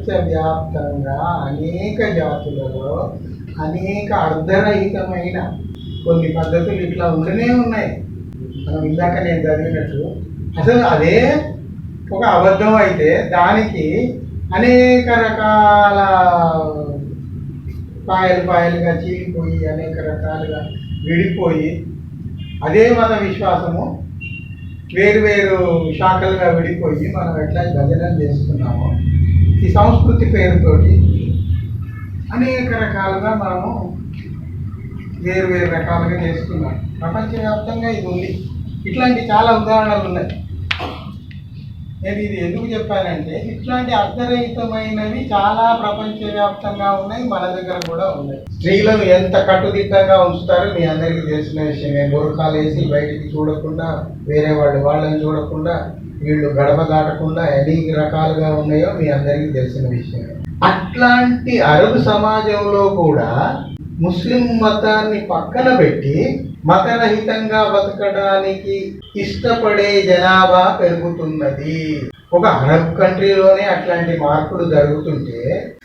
ప్రపంచవ్యాప్తంగా అనేక జాతులలో అనేక అర్ధరహితమైన కొన్ని పద్ధతులు ఇట్లా ఉండనే ఉన్నాయి. మనం ఇందాక నేను చదివినట్టు. అసలు అదే ఒక అబద్ధం అయితే దానికి అనేక రకాల పాయలు పాయలుగా చీలిపోయి అనేక రకాలుగా విడిపోయి అదే మత విశ్వాసము వేరు వేరు శాఖలుగా విడిపోయి మనం ఎట్లా భజనలు చేసుకున్నామో ఈ సంస్కృతి పేరుతోటి అనేక రకాలుగా మనము వేరు వేరు రకాలుగా చేస్తున్నాం. ప్రపంచవ్యాప్తంగా ఇది ఉంది. ఇట్లాంటి చాలా ఉదాహరణలు ఉన్నాయి. నేను ఇది ఎందుకు చెప్పానంటే ఇట్లాంటి అర్ధరహితమైనవి చాలా ప్రపంచవ్యాప్తంగా ఉన్నాయి మన దగ్గర కూడా ఉన్నాయి. స్త్రీలను ఎంత కట్టుదిట్టంగా ఉంచుతారో మీ అందరికీ తెలిసిన విషయమే బురకాలు వేసి బయటికి చూడకుండా వేరే వాళ్ళు వాళ్ళని చూడకుండా వీళ్ళు గడప దాటకుండా ఎన్ని రకాలుగా ఉన్నాయో మీ అందరికీ తెలిసిన విషయం. అట్లాంటి అరబ్ సమాజంలో కూడా ముస్లిం మతాన్ని పక్కన పెట్టి మతరహితంగా బతకడానికి ఇష్టపడే జనాభా పెరుగుతున్నది. ఒక అరబ్ కంట్రీలోనే అట్లాంటి మార్పులు జరుగుతుంటే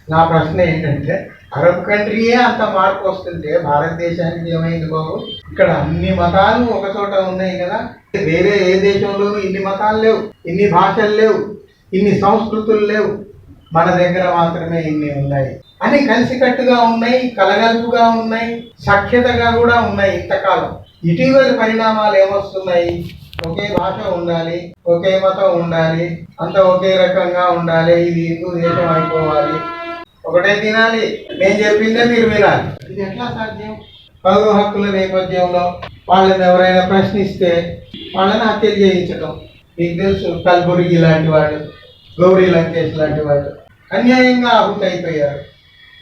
నా ప్రశ్న ఏంటంటే అరబ్ కంట్రీయే అంత మార్పు వస్తుంటే భారతదేశానికి ఏమైంది బాబు? ఇక్కడ అన్ని మతాలు ఒక చోట ఉన్నాయి కదా. వేరే ఏ దేశంలోనూ ఇన్ని మతాలు లేవు ఇన్ని భాషలు లేవు ఇన్ని సంస్కృతులు లేవు. మన దగ్గర మాత్రమే ఇన్ని ఉన్నాయి. అని కలిసికట్టుగా ఉన్నాయి కలగలుపుగా ఉన్నాయి సఖ్యతగా కూడా ఉన్నాయి ఇంతకాలం. ఇటీవల పరిణామాలు ఏమొస్తున్నాయి? ఒకే భాష ఉండాలి ఒకే మతం ఉండాలి అంత ఒకే రకంగా ఉండాలి ఇది హిందూ దేశం అయిపోవాలి. ఒకటే తినాలి. నేను చెప్పిందే మీరు వినాలి. ఇది ఎట్లా సాధ్యం? పౌర హక్కుల నేపథ్యంలో వాళ్ళని ఎవరైనా ప్రశ్నిస్తే వాళ్ళని హత్యలు చేయించడం మీకు తెలుసు కల్బుర్గి లాంటి వాళ్ళు గౌరీ లంకేష్ లాంటి వాళ్ళు అన్యాయంగా ఆహుతి అయిపోయారు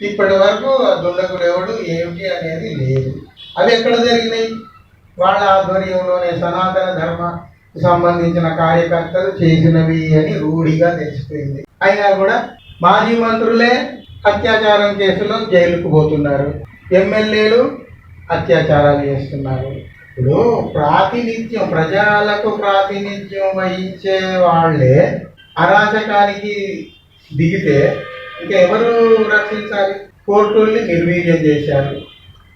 ఇప్పటి వరకు ఆ దుండగుడు ఎవడు ఏమిటి అనేది లేదు. అవి ఎక్కడ జరిగినాయి? వాళ్ళ ఆధ్వర్యంలోనే సనాతన ధర్మ సంబంధించిన కార్యకర్తలు చేసినవి అని రూఢిగా తెలిసిపోయింది. అయినా కూడా మాజీ మంత్రులే అత్యాచారం కేసులో జైలుకు పోతున్నారు. ఎమ్మెల్యేలు అత్యాచారాలు చేస్తున్నారు. ఇప్పుడు ప్రాతినిధ్యం ప్రజలకు ప్రాతినిధ్యం వహించే వాళ్ళే అరాచకానికి దిగితే ఇంకా ఎవరు రక్షించాలి? కోర్టుల్ని నిర్వీర్యం చేశారు.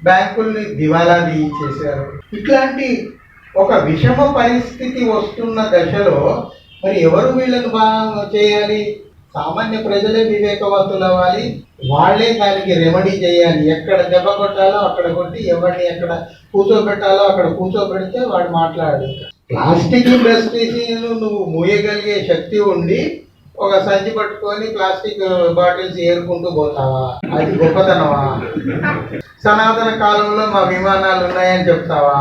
బ్యాంకుల్ని దివాలా తీయించేశారు. ఇట్లాంటి ఒక విషమ పరిస్థితి వస్తున్న దశలో మరి ఎవరు వీళ్ళని బాగా చేయాలి? సామాన్య ప్రజలే వివేకవంతులు అవ్వాలి. వాళ్ళే దానికి రెమెడీ చేయాలి. ఎక్కడ దెబ్బ కొట్టాలో అక్కడ కొట్టి ఎవరిని ఎక్కడ కూర్చోబెట్టాలో అక్కడ కూర్చోబెడితే వాడు మాట్లాడాలి ప్లాస్టిక్ ఇండస్ట్రీస్ నువ్వు మూయగలిగే శక్తి ఉండి ఒక సంచి పట్టుకొని ప్లాస్టిక్ బాటిల్స్ ఏరుకుంటూ పోతావా? అది గొప్పతనమా? సనాతన కాలంలో మా విమానాలు ఉన్నాయని చెప్తావా?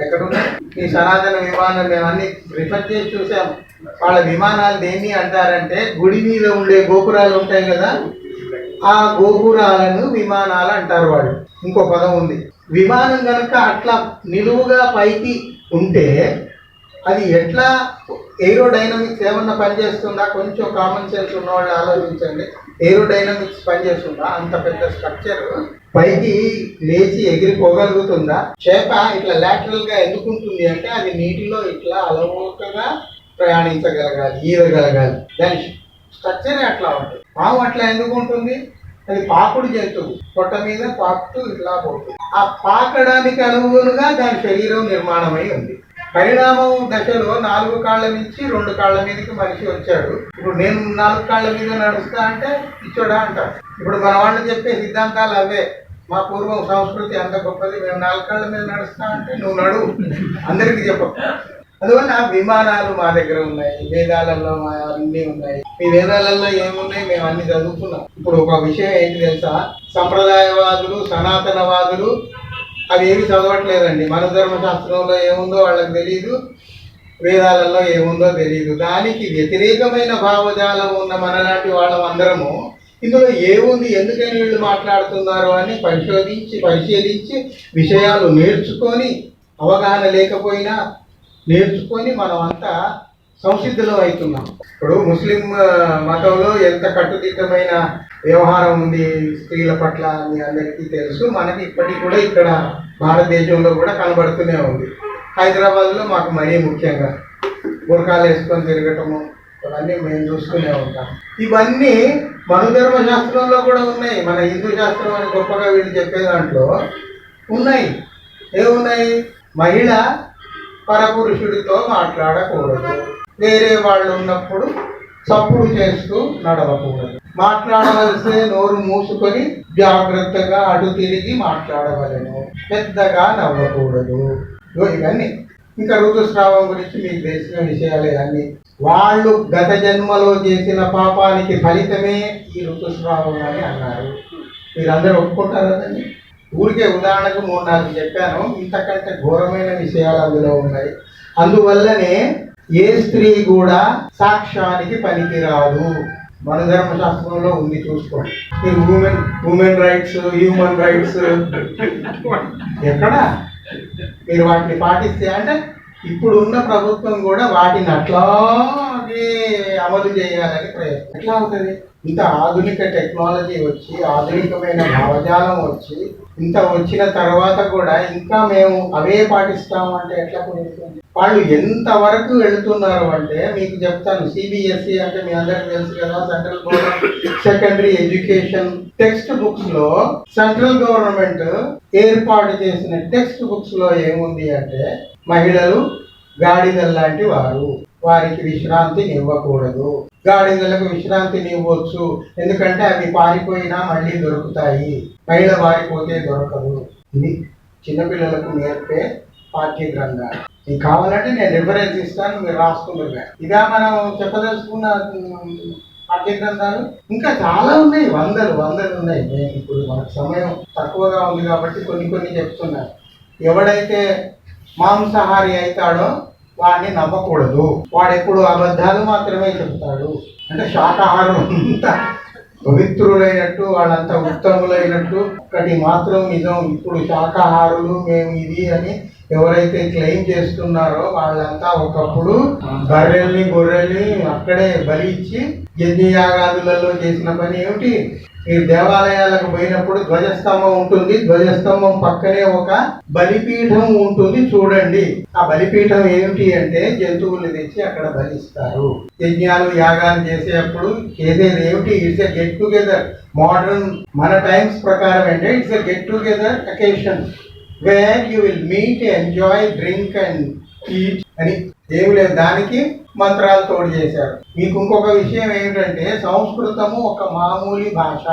ఎక్కడున్నాయి? ఈ సనాతన విమానం మేము అన్ని రిఫర్ చేసి చూసాము. వాళ్ళ విమానాలు దేన్ని అంటారంటే గుడి మీద ఉండే గోపురాలు ఉంటాయి కదా ఆ గోపురాలను విమానాలు అంటారు వాళ్ళు. ఇంకో పదం ఉంది. విమానం కనుక అట్లా నిలువుగా పైకి ఉంటే అది ఎట్లా ఏరోడైనమిక్స్ ఏమన్నా పనిచేస్తుందా? కొంచెం కామన్ సెన్స్ ఉన్న వాళ్ళు ఆలోచించండి. ఏరోడైనమిక్స్ పనిచేస్తుందా? అంత పెద్ద స్ట్రక్చర్ పైకి లేచి ఎగిరిపోగలుగుతుందా? చేప ఇట్లా లాటరల్గా ఎందుకుంటుంది అంటే అది నీటిలో ఇట్లా అలవోకగా ప్రయాణించగలగాలి ఈదగలగాలి. దాని స్ట్రక్చర్ అట్లా ఉంటుంది. పాము అట్లా ఎందుకు ఉంటుంది? అది పాకుడు జంతువు. పొట్ట మీద పాకుతూ ఇట్లా పోతుంది. ఆ పాకడానికి అనుగుణంగా దాని శరీరం నిర్మాణమై ఉంది. పరిణామం దశలో నాలుగు కాళ్ళ నుంచి రెండు కాళ్ళ మీదకి మనిషి వచ్చాడు. ఇప్పుడు నేను నాలుగు కాళ్ళ మీద నడుస్తా అంటే ఇచ్చోడా అంటారు ఇప్పుడు మన వాళ్ళు చెప్పే సిద్ధాంతాలు అవే. మా పూర్వం సంస్కృతి అంత గొప్పది. మేము నాలుగు కాళ్ళ మీద నడుస్తా అంటే నువ్వు నడు. అందరికీ చెప్పు. అందువల్ల విమానాలు మా దగ్గర ఉన్నాయి వేదాలలో మా అన్ని ఉన్నాయి. మీ వేదాలలో ఏమున్నాయి? మేము అన్ని చదువుకున్నాం. ఇప్పుడు ఒక విషయం ఏంటి తెలుసా? సంప్రదాయవాదులు సనాతనవాదులు అవి ఏమి చదవట్లేదండి. మన ధర్మశాస్త్రంలో ఏముందో వాళ్ళకి తెలియదు వేదాలలో ఏముందో తెలియదు దానికి వ్యతిరేకమైన భావజాలం ఉన్న మనలాంటి వాళ్ళం అందరము ఇందులో ఏముంది? ఎందుకని వీళ్ళు మాట్లాడుతున్నారు అని పరిశోధించి పరిశీలించి విషయాలు నేర్చుకొని అవగాహన లేకపోయినా నేర్చుకొని మనం అంతా సంసిద్ధులు అవుతున్నాం. ఇప్పుడు ముస్లిం మతంలో ఎంత కట్టుదిట్టమైన వ్యవహారం ఉంది స్త్రీల పట్ల మీ అందరికీ తెలుసు. మనకి ఇప్పటికి కూడా ఇక్కడ భారతదేశంలో కూడా కనబడుతూనే ఉంది. హైదరాబాద్లో మాకు మరీ ముఖ్యంగా బుర్కాలు వేసుకొని తిరగటము ఇవన్నీ మేము చూస్తూనే ఉంటాం. ఇవన్నీ మనుధర్మ శాస్త్రంలో కూడా ఉన్నాయి. మన హిందూ శాస్త్రం అని గొప్పగా వీళ్ళు చెప్పే దాంట్లో ఉన్నాయి. ఏమున్నాయి? మహిళ పరపురుషుడితో మాట్లాడకూడదు. వేరే వాళ్ళు ఉన్నప్పుడు చప్పుడు చేస్తూ నడవకూడదు. మాట్లాడవలసే నోరు మూసుకొని జాగ్రత్తగా అటు తిరిగి మాట్లాడవలను. పెద్దగా నవ్వకూడదు. ఇవన్నీ. ఇంకా ఋతుస్రావం గురించి మీకు తెలిసిన విషయాలే అన్ని. వాళ్ళు గత జన్మలో చేసిన పాపానికి ఫలితమే ఈ ఋతుస్రావం అని అన్నారు. మీరందరూ ఒప్పుకుంటారు కదండి ఊరికే ఉదాహరణకు మూడు నాలుగు చెప్పాను. ఇంతకంటే ఘోరమైన విషయాలు అందులో ఉన్నాయి. అందువల్లనే ఏ స్త్రీ కూడా సాక్ష్యానికి పనికిరాదు. మన ధర్మశాస్త్రంలో ఉంది చూసుకోండి. మీరు women women rights human rights ఎక్కడ? మీరు వాటిని పాటిస్తే అంటే ఇప్పుడు ఉన్న ప్రభుత్వం కూడా వాటిని అట్లాగే అమలు చేయాలని ప్రయత్నం. ఎట్లా అవుతుంది? ఇంత ఆధునిక టెక్నాలజీ వచ్చి ఆధునికమైన భావజాలం వచ్చి ఇంత వచ్చిన తర్వాత కూడా ఇంకా మేము అవే పాటిస్తామంటే ఎట్లా కుదురుతుంది? వాళ్ళు ఎంతవరకు వెళుతున్నారు అంటే మీకు చెప్తాను సిబిఎస్ఈ అంటే మీ అందరికి తెలుసు కదా central government secondary education text బుక్స్లో సెంట్రల్ గవర్నమెంట్ ఏర్పాటు చేసిన టెక్స్ట్ బుక్స్లో ఏముంది అంటే మహిళలు గాడిదల్లాంటి వారు. వారికి విశ్రాంతిని ఇవ్వకూడదు. గాడిదలకు విశ్రాంతిని ఇవ్వచ్చు. ఎందుకంటే అవి పారిపోయినా మళ్ళీ దొరుకుతాయి. మహిళ పారిపోతే దొరకదు. ఇది చిన్నపిల్లలకు నేర్పే పాఠ్య గ్రంథాలు మీకు కావాలంటే నేను రిఫరెన్స్ ఇస్తాను మీరు రాసుకుంటున్నా ఇదా మనం చెప్పదలుచుకున్న ఉమ్, పాఠ్య గ్రంథాలు ఇంకా చాలా ఉన్నాయి. వందలు వందలు ఉన్నాయి. నేను ఇప్పుడు మనకు సమయం తక్కువగా ఉంది కాబట్టి కొన్ని కొన్ని చెప్తున్నాను ఎవడైతే మాంసాహారి అవుతాడో వాడిని నమ్మకూడదు. వాడు ఎప్పుడు అబద్ధాలు మాత్రమే చెప్తాడు. అంటే శాకాహారం అంతా పవిత్రులైనట్టు వాళ్ళంతా ఉత్తములైనట్టు ఒకటి మాత్రం నిజం. ఇప్పుడు శాకాహారులు మేము ఇది అని ఎవరైతే క్లెయిమ్ చేస్తున్నారో వాళ్ళంతా ఒకప్పుడు బర్రెల్ని గొర్రెల్ని అక్కడే బలి ఇచ్చి యజ్ఞయాగాదులలో చేసిన పని ఏమిటి? ఈ దేవాలయాలకు పోయినప్పుడు ధ్వజస్తంభం ఉంటుంది. ధ్వజస్తంభం పక్కనే ఒక బలిపీఠం ఉంటుంది. చూడండి. ఆ బలిపీఠం ఏమిటి అంటే జంతువులు తెచ్చి అక్కడ బలిస్తారు. యజ్ఞాలు యాగాలు చేసేటప్పుడు చేసేది ఏమిటి? It's a get together modern మన టైమ్స్ ప్రకారం అంటే it's a get together occasion where you will meet enjoy drink and eat అని ఏమి లేదు దానికి మంత్రాలు తోడు చేశారు మీకు ఇంకొక విషయం ఏమిటంటే సంస్కృతము ఒక మామూలి భాష.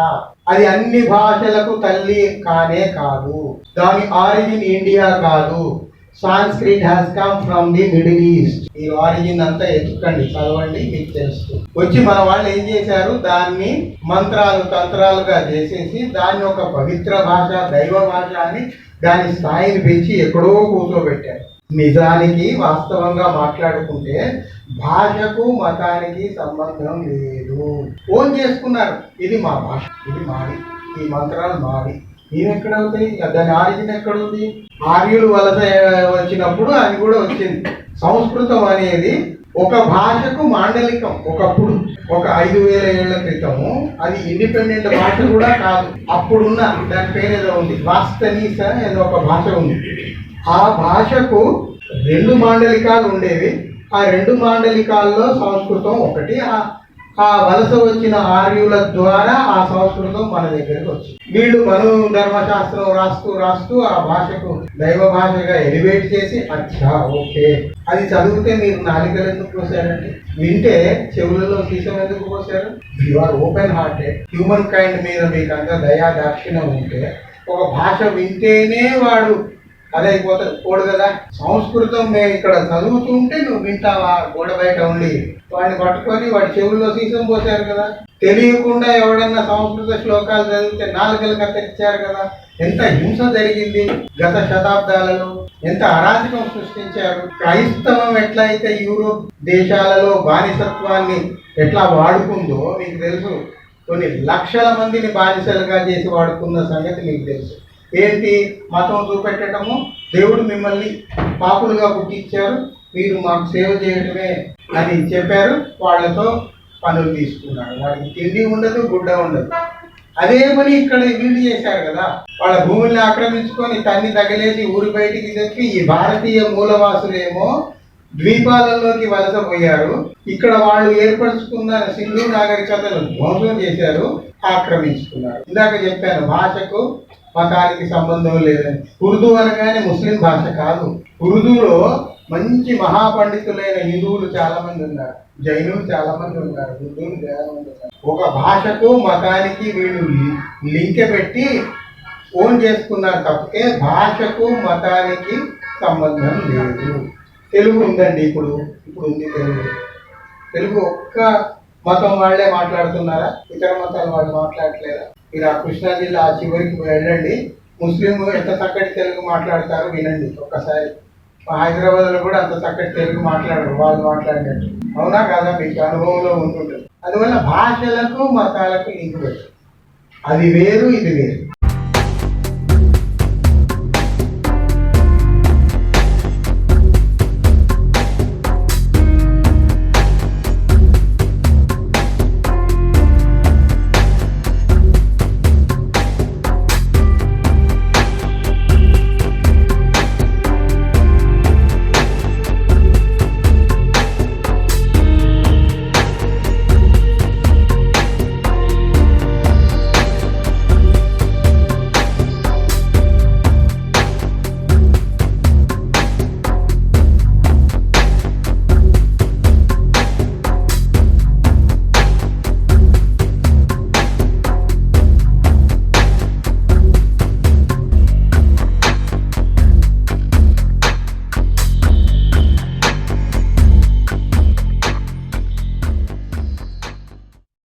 అది అన్ని భాషలకు తల్లి కానే కాదు. దాని ఆరిజిన్ ఇండియా కాదు. Sanskrit has come from the Middle East. ఈ ఆరిజిన్ అంతా ఎత్తుకండి చదవండి మీకు తెలుసు వచ్చి మన వాళ్ళు ఏం చేశారు? దాన్ని మంత్రాలు తంత్రాలుగా చేసేసి దాన్ని ఒక పవిత్ర భాష దైవ భాష అని దాని స్థాయిని పెంచి ఎక్కడో కూర్చోబెట్టారు. నిజానికి వాస్తవంగా మాట్లాడుకుంటే భాషకు మతానికి సంబంధం లేదు. ఫోన్ చేసుకున్నారు. ఇది మా భాష. ఇది మాది. ఈ మంత్రాలు మాది. ఇవి ఎక్కడ అవుతాయి దాని ఆరిజిన్ ఎక్కడ ఉంది ఆర్యులు వలస వచ్చినప్పుడు అది కూడా వచ్చింది. సంస్కృతం అనేది ఒక భాషకు మాండలికం. ఒకప్పుడు ఒక ఐదు వేల ఏళ్ళ క్రితము అది ఇండిపెండెంట్ భాష కూడా కాదు. అప్పుడున్న దాని పేరు ఏదో ఉంది వాస్తనీస ఏదో ఒక భాష ఉంది. ఆ భాషకు రెండు మాండలికాలు ఉండేవి. ఆ రెండు మాండలికాల్లో సంస్కృతం ఒకటి ఆ వలస వచ్చిన ఆర్యుల ద్వారా ఆ సంస్కృతం మన దగ్గరకు వచ్చింది. వీళ్ళు మను ధర్మశాస్త్రం రాస్తూ రాస్తూ ఆ భాషకు దైవ భాషగా ఎలివేట్ చేసి అచ్చా ఓకే. అది చదివితే మీరు నాలికలు ఎందుకు పోసారండి? వింటే చెవులలో సీసం ఎందుకు పోసారు? You are open hearted human kind మీద మీకు అంత దయా దాక్షిణ్యం ఉంటే ఒక భాష వింటేనే వాడు అదే పోడు కదా. సంస్కృతం మేము ఇక్కడ చదువుతుంటే నువ్వు వింటావా? గోడ బయట ఉండి. వాడిని పట్టుకొని వాడి చెవుల్లో సీసం పోసారు కదా. తెలియకుండా ఎవడన్నా సంస్కృత శ్లోకాలు చదివితే నాలుగలు కత్తిరించారు కదా. ఎంత హింస జరిగింది గత శతాబ్దాలలో. ఎంత అరాచకం సృష్టించారు. క్రైస్తవం ఎట్లయితే యూరోప్ దేశాలలో బానిసత్వాన్ని ఎట్లా వాడుకుందో మీకు తెలుసు. కొన్ని లక్షల మందిని బానిసలుగా చేసి వాడుకున్న సంగతి మీకు తెలుసు. ఏంటి మతం చూపెట్టడము? దేవుడు మిమ్మల్ని పాపులుగా పుట్టించారు. మీరు మాకు సేవ చేయడమే అని చెప్పారు. వాళ్ళతో పనులు తీసుకున్నాడు వాడికి తిండి ఉండదు గుడ్డ ఉండదు. అదే పని ఇక్కడ వీళ్ళు చేశారు కదా. వాళ్ళ భూముల్ని ఆక్రమించుకొని తన్ని తగిలేసి ఊరి బయటికి తెచ్చి ఈ భారతీయ మూలవాసులేమో ద్వీపాలలోకి వలస పోయారు. ఇక్కడ వాళ్ళు ఏర్పరచుకున్న సింధు నాగరికతను ధ్వంసం చేశారు ఆక్రమించుకున్నారు. ఇందాక చెప్పాను భాషకు మతానికి సంబంధం లేదని. ఉర్దూ అనగానే ముస్లిం భాష కాదు. ఉర్దూలో మంచి మహాపండితులైన హిందువులు చాలా మంది ఉన్నారు. జైనులు చాలా మంది ఉన్నారు. హిందువులు చాలా మంది ఉన్నారు. ఒక భాషకు మతానికి వీళ్ళు లింక్ పెట్టి ఓన్ చేసుకున్నారు తప్పితే భాషకు మతానికి సంబంధం లేదు. తెలుగు ఉందండి ఇప్పుడు ఇప్పుడు ఉంది తెలుగు. తెలుగు ఒక్క మతం వాళ్ళే మాట్లాడుతున్నారా? ఇతర మతాల వాళ్ళు మాట్లాడట్లేదా? మీరు ఆ కృష్ణా జిల్లా ఆ చివరికి వెళ్ళండి. ముస్లిం ఎంత చక్కటి తెలుగు మాట్లాడతారో వినండి ఒక్కసారి. మా హైదరాబాద్లో కూడా అంత చక్కటి తెలుగు మాట్లాడరు వాళ్ళు మాట్లాడినట్టు. అవునా కదా? మీకు అనుభవంలో ఉంటుంటుంది. అందువల్ల భాషలకు మతాలకు లింక్ పెట్టు అది వేరు ఇది వేరు.